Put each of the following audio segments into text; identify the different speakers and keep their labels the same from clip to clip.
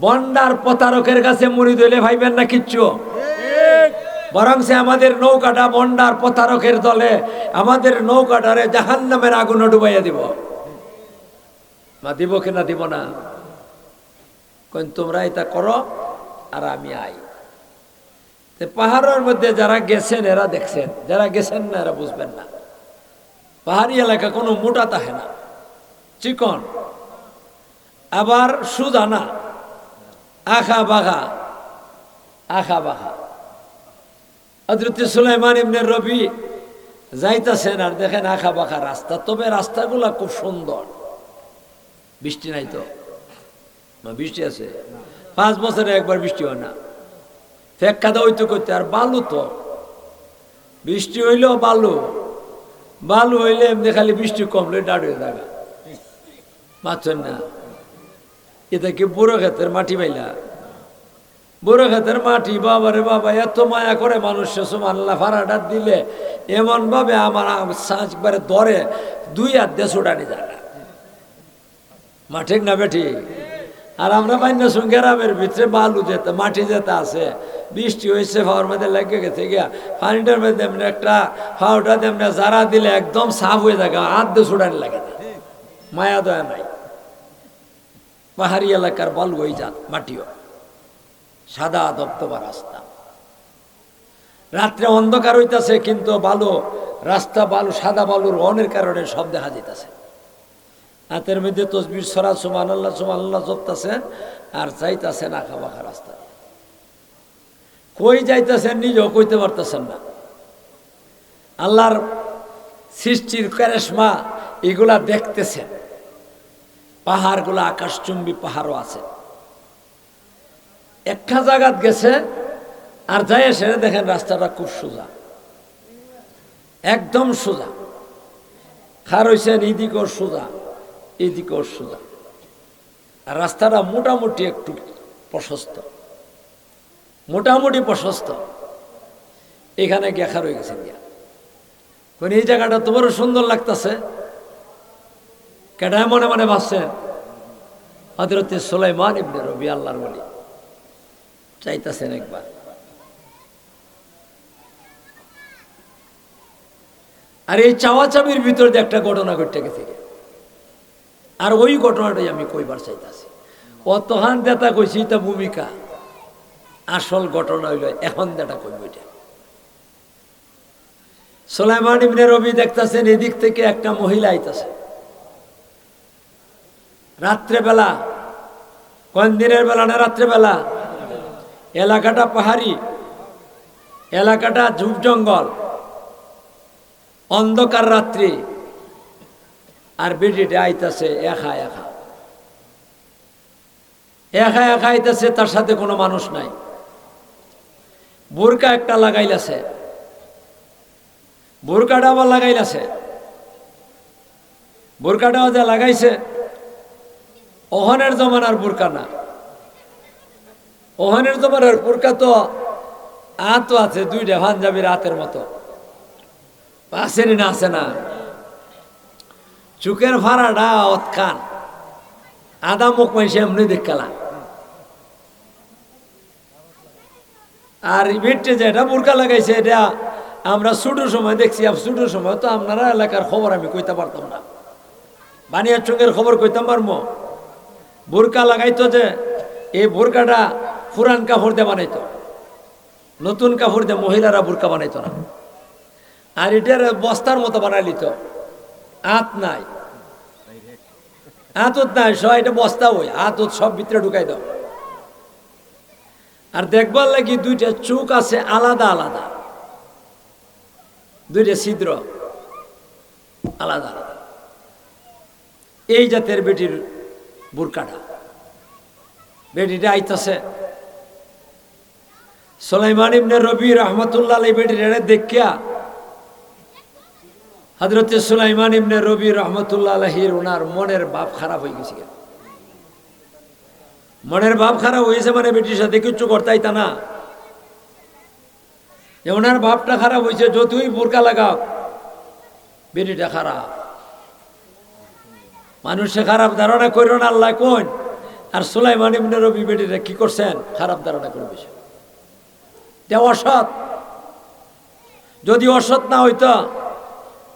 Speaker 1: বন্ডার প্রতারকের কাছে মুড়ি দইলে ভাইবেন না কিচ্ছু? বরং সে আমাদের নৌকাটা বন্ডার প্রতারকের দলে, আমাদের নৌকাটারে জাহান নামের আগুনে ডুবাইয়া দিব। মা দিব কিনা দিব না? কইন, তোমরা এটা করো আর আমি আই। পাহাড়ের মধ্যে যারা গেছেন, এরা দেখছেন। যারা গেছেন না, এরা বুঝবেন না। পাহাড়ি এলাকা কোনো মোটা তাহে না। চিকন। আবার সুদা না আখা বাঘা আখা বাঘা হজরত সুলাইমান ইবনে রবি যাইতাছেন আর দেখেন আখা বাখা রাস্তা। তবে রাস্তাগুলা খুব সুন্দর। বৃষ্টি নাই তো? বৃষ্টি আছে। পাঁচ বছরে একবার বৃষ্টি হয় না। ফেক কাদা হইতে করতে আর বালু তো? বৃষ্টি হইলেও বালু। বালু হইলে এমনি খালি বৃষ্টি কমলে ডাড়ুয়ে থাকা পাচ্ছেন না? এটা কি বুড়ো ক্ষেতের মাটি পাইলা বুড়ো ক্ষেতের মাটি, বাবারে বাবা, এত মায়া করে মানুষ সুমান্লা ফাড়াটা দিলে। এমন ভাবে আমার একবারে ধরে দুই হাত দিয়ে ছুটানি যায় না। মা ঠিক না বেঠি আর আমরা বান্য গ্রামের ভিতরে বালু যেতে, মাটি যেতে আছে। বৃষ্টি হয়েছে, ফাওয়ার মধ্যে লেগে গেছে গিয়া। পানিটার মধ্যে এমনি একটা ফাওয়াটা তেমনি যারা দিলে একদম সাফ হয়ে থাকে হাত দিয়ে ছুটানি লাগে না। মায়া দয়া নাই। পাহাড়ি এলাকার বালু হয়ে যান মাটিও। সাদা দপ্তবা রাস্তা। রাত্রে অন্ধকার হইতাছে, কিন্তু বালু, রাস্তা বালু, সাদা বালুর অনের কারণে সব দেখা যাইতাছে। হাতের মধ্যে তসবির সরা সুমান আল্লাহ সুমান আল্লাহ জপতাছেন আর চাইতাছেন আঁকা বাঁকা রাস্তা কই যাইতাছেন নিজেও কইতে পারতেছেন না। আল্লাহর সৃষ্টির ক্যারেশমা এগুলা দেখতেছেন। পাহাড়গুলো আকাশচুম্বী পাহাড়ও আছে। একটা জায়গাত গেছে আর যাই সেরে দেখেন রাস্তাটা খুব সোজা। একদম সোজা। খার হয়েছেন এইদিকেও সোজা এইদিকেও সোজা। আর রাস্তাটা মোটামুটি একটু প্রশস্ত। মোটামুটি প্রশস্ত। এখানে গিয়া খার হয়ে গেছে গিয়া। এই জায়গাটা তোমারও সুন্দর লাগতেছে? কেডায় মনে মনে ভাবছেন হজরতে সোলাইমান ইবনে রবি আল্লাহর বলি চাইতেছেন একবার। আর এই চাওয়া চাবির ভিতর দিয়ে একটা ঘটনা ঘটে গেছে। আর ওই ঘটনাটাই আমি কইবার চাইতেছি। অতহান দেতা কইছি তা ভূমিকা। আসল ঘটনা হইল, এখন দেটা কইব এটা। সোলাইমান ইবনে রবি দেখতেছেন, এদিক থেকে একটা মহিলা আইতাছে। রাত্রেবেলা। কোন দিনের বেলা না রাত্রেবেলা? এলাকাটা পাহাড়ি। এলাকাটা ঝুপ জঙ্গল। অন্ধকার রাত্রি। আর বেডিটা আইতাছে একা একা। একা একা আইতাছে, তার সাথে কোনো মানুষ নাই। বোরকা একটা লাগাইলাছে। বোরকাটা আবার লাগাইলাছে। বোরকাটাও যে লাগাইছে ওহনের জমানার বোরকা না। ওহনের জমানার বোরকা তো আত আছে দুইটা, পাঞ্জাবির হাতের মতো। আসেনি না আছে না? চুকের ভাড়াটা অৎকান আদা মুখ মাইসে এমনি দেখালা আর বেটে যেটা বোরকা লাগাইছে, এটা আমরা ছোটোর সময় দেখছি ছোটোর সময় তো আপনারা এলাকার খবর আমি কইতে পারতাম না। বানিয়ার চুকের খবর কইতাম পারব? বোরকা লাগাইতো যে, এই বোরকাটা পুরান কাপড় দিয়ে বানাইতো। নতুন কাপড় দিয়ে মহিলারা বোরকা বানাইতো না। আর এটার বস্তার মতো বানাই লিত আত নাই। আতত নাই সব এটা বস্তা ওই আতত সব ভিতরে ঢুকাই দাও। আর দেখবার লাগি দুইটা চোখ আছে আলাদা আলাদা। দুইটা ছিদ্র আলাদা আলাদা। এই জাতের বেটির বুরকাটা। বেটিটা আইতাছে সোলাইমান ইবনে রবি রহমতুল্লাহ বেটির এনে দেখিয়া হজরত সুলাইমান ইবনে রবি রহমতুল্লাহ আলহির ওনার মনের বাপ খারাপ হয়ে গেছে মনের ভাব খারাপ হয়েছে মানে বেটির সাথে কিচ্ছু করতাই তা না। যে ওনার ভাবটা খারাপ হয়েছে যতই বোরকা লাগাও বেটিটা খারাপ। মানুষে খারাপ ধারণা করো না, আল্লাহ কোন আর সুলাইমান ইবনে রবি বেটিরা কি করছেন? খারাপ ধারণা করে এটা অসৎ। যদি অসৎ না হইতো,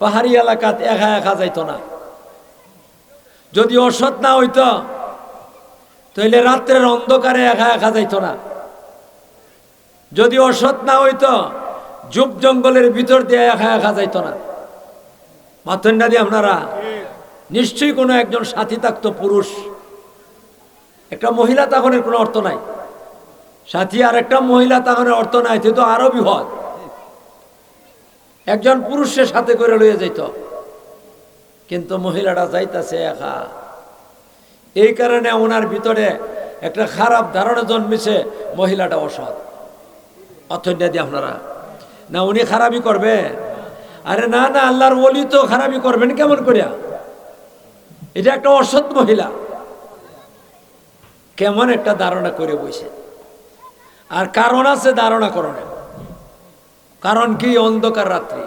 Speaker 1: পাহাড়ি এলাকাত একা একা যাইতো না। যদি অসৎ না হইতো তাহলে রাত্রের অন্ধকারে একা একা যাইত না। যদি অসৎ না হইতো যুব জঙ্গলের ভিতর দিয়ে একা একা যাইতো না। মাথন না দিয়ে আপনারা? নিশ্চয়ই কোনো একজন সাথী থাকতো পুরুষ। একটা মহিলা তখনের কোনো অর্থ নাই। সাথী আর একটা মহিলা তখনের অর্থ নাই সে তো আরও বিপদ একজন পুরুষের সাথে করে লইয়া যাইত। কিন্তু মহিলাটা যাইতাছে একা। এই কারণে ওনার ভিতরে একটা খারাপ ধারণা জন্মেছে মহিলাটা অসৎ। অথন্যা দিয়ে আপনারা। না, উনি খারাপই করবে আরে না না, আল্লাহর ওলি তো খারাপই করবেন, কেমন করিয়া? এটা একটা অসৎ মহিলা। কেমন একটা ধারণা করে বসে। আর কারণ আছে ধারণা করণে কারণ কি? অন্ধকার রাত্রি।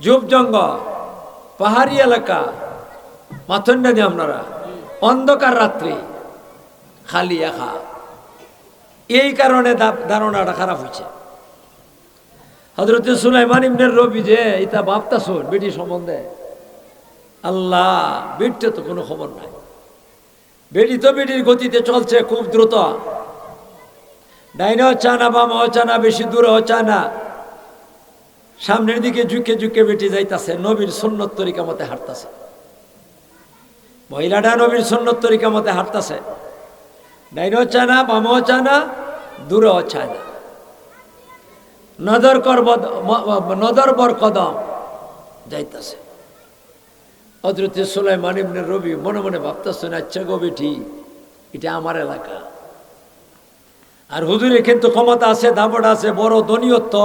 Speaker 1: যুব জঙ্গল, পাহাড়ি এলাকা, মাথন না আপনারা, অন্ধকার রাত্রি, খালি একা। এই কারণে ধারণাটা খারাপ হয়েছে। হজরত সুলাইমান ইবনের রবি যে, এটা ভাবতাছ বেটি সম্বন্ধে? আল্লাহ বেটিতে তো কোনো খবর নাই। বেটি তো বেটির গতিতে চলছে খুব দ্রুত। ডাইনেও চা না, বামাও চা না, বেশি দূরেও চা না। সামনের দিকে ঝুঁকে ঝুঁকে বেটি যাইতাছে, নবীর সন্ন্যত তরিকা মতে হাঁটতাছে। মহিলাটা নবীর সন্ন্যত তরিকা মতে হাঁটতাছে। ডাইনেও চা না, বামাও চা না, দূরেও চা না। নজর কর ম- বর কদম যাইতাছে। হজরত সুলাইমান ইবনে রবি মনে মনে ভাবতেছেন আচ্ছা গো বেটি, এটা আমার এলাকা। আর হুজুরে কিন্তু ক্ষমতা আছে দাবড় আছে, বড় দনীয়ত্ব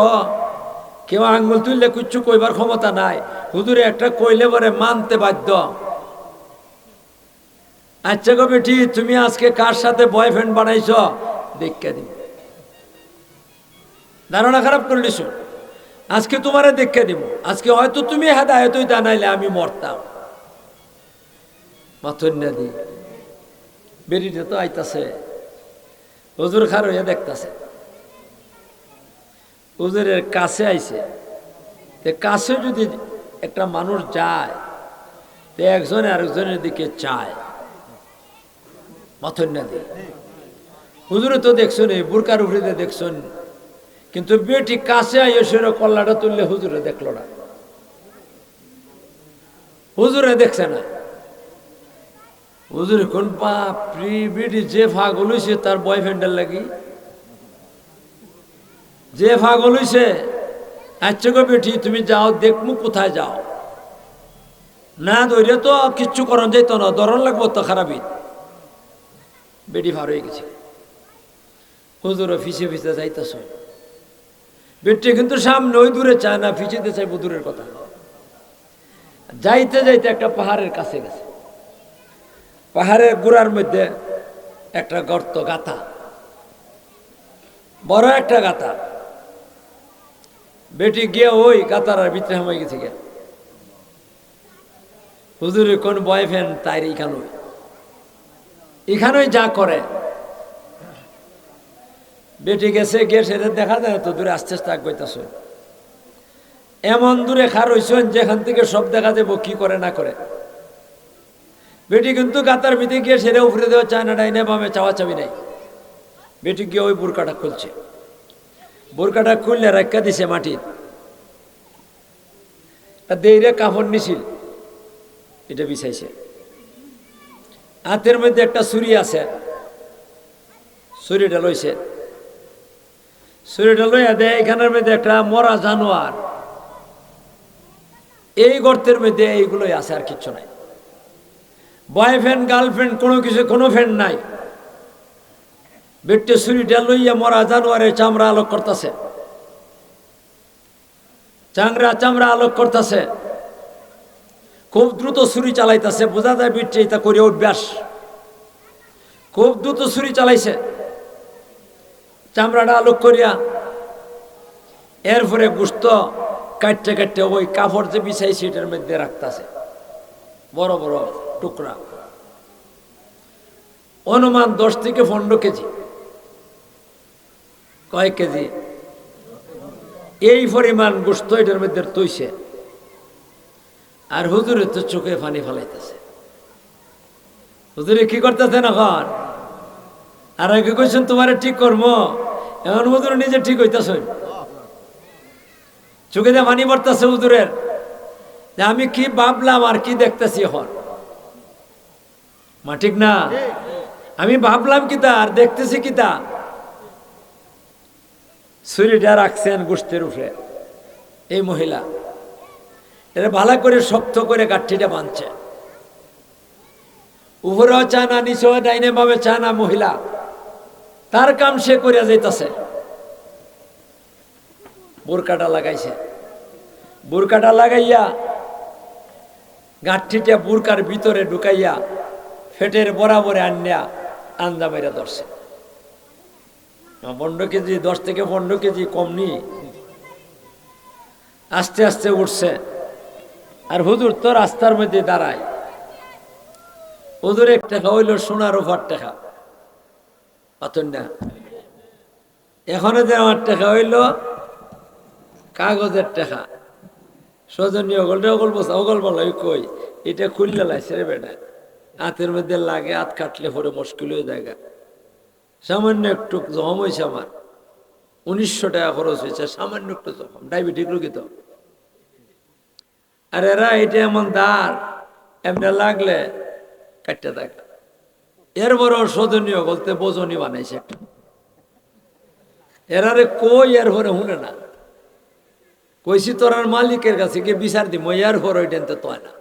Speaker 1: কেউ আঙ্গুল তুললে কিচ্ছু কইবার ক্ষমতা নাই। হুজুরে একটা কইলে বরে মানতে বাধ্য। আচ্ছা গো বেটি, তুমি আজকে কার সাথে বয়ফ্রেন্ড বানাইছ? দেখে দিন ধারণা খারাপ করলিস আজকে তোমারে দেখে দিব। আজকে হয়তো তুমি হেদায়তই জানাইলে আমি মরতাম। মাথন্যা দি বেরিয়ে তো আইতাছে। হুজুর খার হইয়া দেখতাছে। হুজুরের কাছে আইছে। তে কাছে যদি একটা মানুষ যায়, তে একজনে আরেকজনের দিকে চায়। মাথন্যা দি হুজুরে তো দেখছেন, এই বুরকার উপরে দেখছেন। কিন্তু বেটি কাছে আইয়ে সেরো কল্লাটা তুললে হুজুরে দেখল না। হুজুরে দেখছে না। হুজুর, কোন বাপরি বেটি যে ফাগল হইছে তার বয়ফ্রেন্ডের লাগি? যে ফাগল হইছে আচ্ছা গো বেটি, তুমি যাও, দেখমু কোথায় যাও। না ধরে তো কিচ্ছু করন যাইতো না দরন লাগবো তো খারাপই। বেটি ভার হয়ে গেছে। হুজুর ফিসে ফিসে যাইতেছ। বেটি কিন্তু সামনে ওই দূরে চায় না ফিসেতে চাইব দূরের কথা। যাইতে যাইতে একটা পাহাড়ের কাছে গেছে। পাহাড়ের গোড়ার মধ্যে একটা গর্ত, গাথা। বড় একটা গাথা। বেটি গিয়ে ওই গাতার ভিতরে হয়ে গেছে গিয়ে। হুজুরের কোন বয়ফ্রেন্ড তাই এখানে এখানেই যা করে। বেটি গেছে, গিয়ে সেটা দেখা যায় তো দূরে আস্তে আস্তে আগ এমন দূরে খার হইছেন যেখান থেকে সব দেখা যাব কি করে, না করে। বেটি কিন্তু গাতার ভিতরে গিয়ে সেরে উপরে দেওয়া চায় না ডাইনে বামে চাওয়া চাবি নাই। বেটি গিয়ে ওই বোরকাটা খুলছে। বোরকাটা খুললে রাখা দিছে মাটির। দেইরে কাপড় নিছিল। এটা বিছাইছে। হাতের মধ্যে একটা ছুরি আছে। ছুরিটা লইছে। ছুরিটা লইয়া দেয় এখানের মধ্যে একটা মরা জানোয়ার। এই গর্তের মধ্যে এইগুলোই আছে আর কিচ্ছু নাই। বয়ফ্রেন্ড, গার্লফ্রেন্ড, কোনো কিছু, কোনো ফ্রেন্ড নাই। বেটে ছুরিটা লইয়া মরা জানোয়ারের চামড়া আলোক করতেছে। চাংরা চামড়া আলোক করতেছে। খুব দ্রুত ছুরি চালাইতেছে। বোঝা যায় বিটে এটা করে অভ্যাস। খুব দ্রুত ছুরি চালাইছে। চামড়াটা আলোক করিয়া এরপরে গুস্ত কাটতে কাটতে ওই কাপড় যে বিছাই সেটার মধ্যে রাখতেছে। বড় বড়। টুকরা। অনুমান দশ থেকে পনেরো কেজি। কয়েক কেজি? এই পরিমাণ গোস্ত এটার মধ্যে তৈছে। আর হুজুরে তো চোখে পানি ফেলাইতেছে। হুজুরে কি করতেছেন এখন? আর আগে কইছেন, তোমার ঠিক কর্ম এখন হুজুর নিজে ঠিক হইতেছেন। চোখে দিয়ে পানি পড়তেছে হুজুরের, যে আমি কি ভাবলাম আর কি দেখতেছি এখন? মা, ঠিক না? আমি ভাবলাম কি তা, আর দেখতেছি কি তা। ছুরিটা রাখছেন গোষ্ঠের উপরে, এই মহিলা। এটা ভালো করে শক্ত করে গাঠিটা বাঁধছে। উপরেও চা না, নিচেও ডাইনে ভাবে চা না, মহিলা। তার কাম সে করিয়া যাইতাছে। বোরকাটা লাগাইছে। বোরকাটা লাগাইয়া গাঠিটা বোরকার ভিতরে ঢুকাইয়া ফেটের বরাবরে আনিয়া আন্দা মেরা ধরছে। পনেরো কেজি, দশ থেকে পনেরো কেজি কম নি আস্তে আস্তে উঠছে। আর হুজুর তো রাস্তার মধ্যে দাঁড়ায়। হুজুর এক টাকা হইল সোনার ওভার টাকা। পাতন না। এখনও যে আমার টাকা হইল, কাগজের টাকা। সজনীয় অগলটা অগল বসা অগল বলা কই? এটা খুললে লাইছে রে বেটা। হাতের মধ্যে লাগে, হাত কাটলে পরে মুশকিল হয়ে যায় সামান্য একটু জম হয়েছে আমার। উনিশশো টাকা খরচ হয়েছে, সামান্য একটু জখম। ডায়াবেটিক রোগী তো। আর এরা এটা এমন দাঁড় এমনি লাগলে কাটতে থাকে এর বড় শোধনীয় বলতে বোঝনি বানাইছে একটা। এরারে কই এর ভরে শুনে না। কইছি তোরার মালিকের কাছে গিয়ে বিচার দিব এর ভর ওইটা তো না।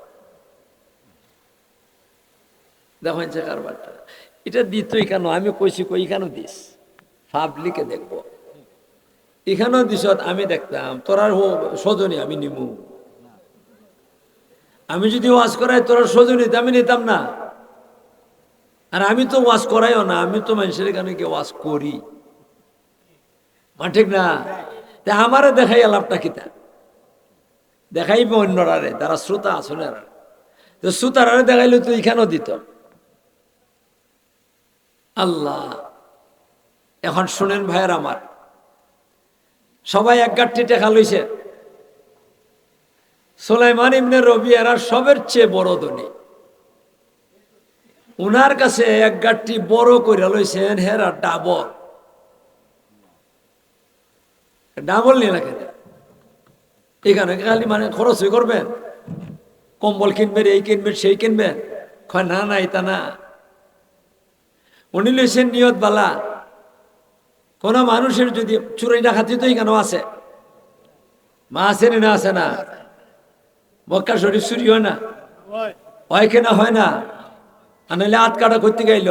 Speaker 1: দেখেন যে কারবারটা। এটা দিতই কেন? আমি কইছি কই কেন দিস। পাবলিকে দেখব। এখানেও দিস আমি দেখতাম। তোরার সজনী, আমি নিমু। আমি যদি ওয়াজ করাই, তোরা সজনী আমি নিতাম না। আর আমি তো ওয়াজ করাইও না, আমি তো মানুষের এখানে গিয়ে ওয়াজ করি? মা ঠিক না? তা আমারে দেখাই আলাপটা কিতা? দেখাইবে অন্যরারে তারা শ্রোতা আসলে তো শ্রোতারারে দেখাইলে তুই এখানেও দিত। আল্লাহ। এখন শুনেন ভাইয়ের আমার। সবাই এক গাঠটি টেকা লইছে। সোলাইমান ইবনে রবি এরা সবের চেয়ে বড় ধনী। উনার কাছে এক গাঠটি বড় করে লইছেন, হেরা ডাবল। ডাবল নিয়ে রাখেন। এখানে খালি মানে খরচ করবেন। কম্বল কিনবেন, এই কিনবেন, সেই কিনবেন। না না, এটা না। উনি লইছেন নিয়ত বালা। কোন মানুষের যদি চুরি ডাকাতি তো এখানেও আছে। মা আছে না আছে না? মক্কা শরীফ চুরি হয় না? হয় কেনা হয় না? আনাইলে হাত কাটা করতে গাইল।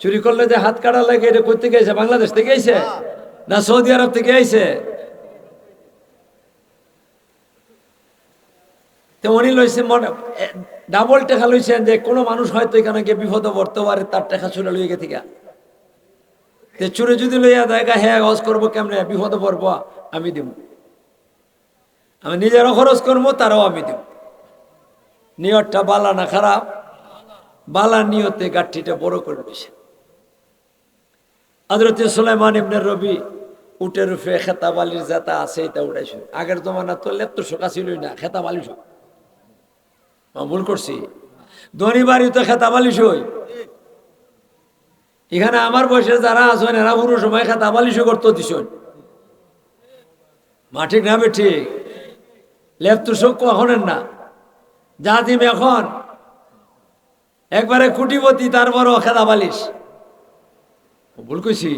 Speaker 1: চুরি করলে যে হাত কাটা লাগে, এটা করতে গেছে, বাংলাদেশ থেকে আইছে? না সৌদি আরব থেকে আইছে? তো উনি লইছে মনে ডাবল টাকা লইছেন যে কোনো মানুষ হয়তো এখানে গিয়ে বিপদে পড়তে পারে, তার টাকা লইয়ে গে তে চুরে যদি লইয়া দেখা হ্যাঁ করব কেমনে? বিপদে পড়ব, আমি দিব আমি নিজেরও খরচ করব, তারাও আমি দিব নিয়তটা বালা না খারাপ, বালা নিয়তে গাঠিটা বড় করে দিছে। আদরতে সুলাইমান ইবনে রবি উটের রূপে খেতা বালির আছে, এটা উঠাইছে আগের জমানা তো লেপ্ত শোকা ছিলই না খেতা বালি ভুল করছি। ধনী বাড়ি তো খেতা বালিশ হই। এখানে আমার বয়সে যারা আছেন, এরা পুরো সময় খেতা বালিশ করতো দিছেন। মা ঠিক না বে ঠিক? লেপ্ত শোক কখনের না। যা দিম এখন। একবারে কুটিপতি, তারপরও খেতা বালিশ ভুল কইছি?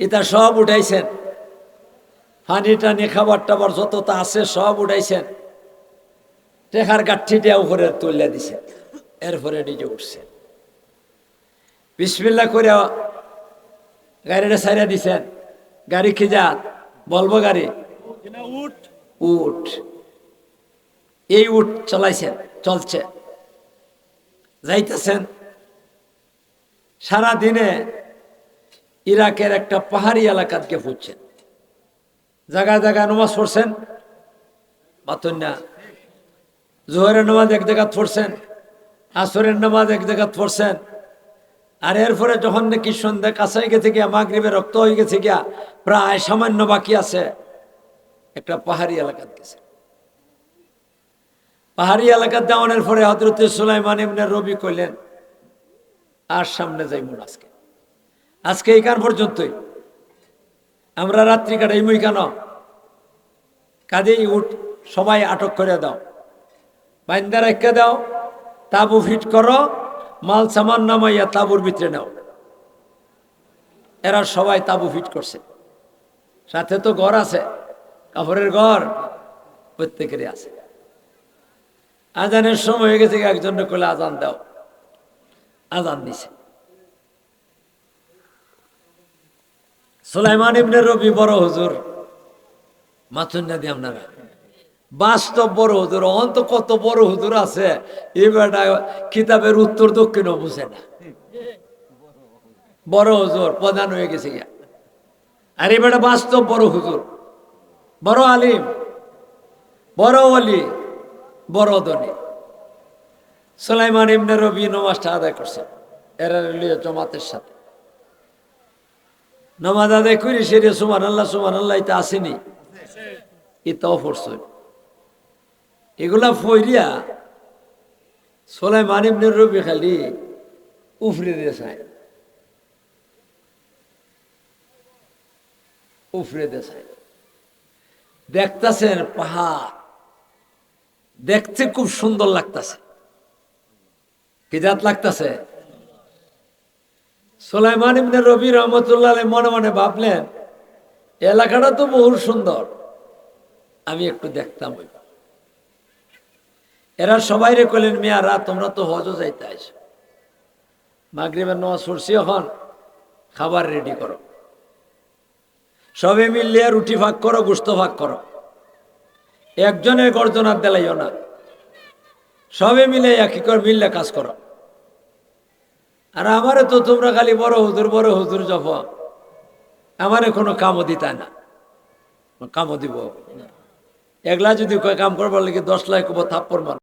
Speaker 1: এটা সব উঠাইছেন। পানি টানি খাবার টাবার যত তা আছে সব উঠাইছেন। টেকার গাঠিটা উপরে তুলে দিছে। এরপরে নিজে উঠছেন বিসমিল্লা করে গাড়িটা সাইরা দিছেন। গাড়ি খিজাত বলব গাড়ি? উঠ এই উঠ চলাইছেন চলছে। যাইতেছেন। সারা দিনে ইরাকের একটা পাহাড়ি এলাকাতকে ফুটছেন জায়গায় জায়গায় নমাজ পড়ছেন। বাতন না জোহরের নামাজ এক জায়গা পড়ছেন, আসরের নামাজ এক জায়গা পড়ছেন। আর এরপরে যখন নাকি সন্ধ্যা কাছে গেছে গিয়া, মাগরিবে রক্ত হয়ে গেছে গিয়া, প্রায় সামান্য বাকি আছে, একটা পাহাড়ি এলাকাত গেছে। পাহাড়ি এলাকার দেওয়ানের পরে হজরত সুলাইমান ইবনে রবি কইলেন, আর সামনে যাইমুন আজকে। আজকে এই কান পর্যন্তই। আমরা রাত্রি কাটাই কাটাইমই কেন কাজেই উঠ, সবাই আটক করে দাও। বাইন্দা রেখে দাও, তাবু ফিট করো, মাল সামান নামাইয়া তাবুর ভিতরে নাও। এরা সবাই তাবু ফিট করছে। সাথে তো ঘর আছে কাপড়ের ঘর প্রত্যেকেরই আছে। আজানের সময় হয়ে গেছে একজন কলে আজান দাও। আজান দিছে। সুলাইমান ইবনে রবি বড় হুজুর মাথুন দিয়ে আপনারা বাস্তব বড় হুজুর অন্ত কত বড় হুজুর আছে বেটা কিতাবের উত্তর দক্ষিণও বুঝে না। বড় হুজুর, প্রধান হয়ে গেছে আর এই বেটা বাস্তব বড় হুজুর। বড় আলিম, বড় অলি বড় ধনী। সুলাইমান ইবনে রবি নমাজটা আদায় করছে, এরা লিয়ে জমাতের সাথে। নামাজ আদায় করি সেরে সুমান আল্লাহ সুমান আল্লাহ এটা আসেনি। এটাও পড়ছে। এগুলা ফইরিয়া সোলাই ইবনে রবি খালি উফরে চায়। উফরে চায়। দেখতেছেন পাহাড়, দেখতে খুব সুন্দর লাগতাছে। কি জাত লাগতাছে? সোলাইমান ইবনে রবি রহমতুল্লাহ মনে মনে ভাবলেন, এলাকাটা তো বহু সুন্দর, আমি একটু দেখতাম ওই এরা সবাই রে কইলেন মেয়ারা তোমরা তো হজও যাইতে আইছো মাগরিবের নামাজ পড়ছি এখন, খাবার রেডি করো। সবে মিললে রুটি ভাগ করো, গুস্ত ভাগ করো। একজনের গর্জনার দেলাইও না। সবে মিলে একই করে মিললে কাজ করো। আর আমারে তো তোমরা খালি বড় হুজুর বড় হুজুর জপ। আমারে কোনো কামও দিতায় না। কামও দিব। এগুলা যদি কাম করবার লাগে দশ লাখ থাপ্পর মান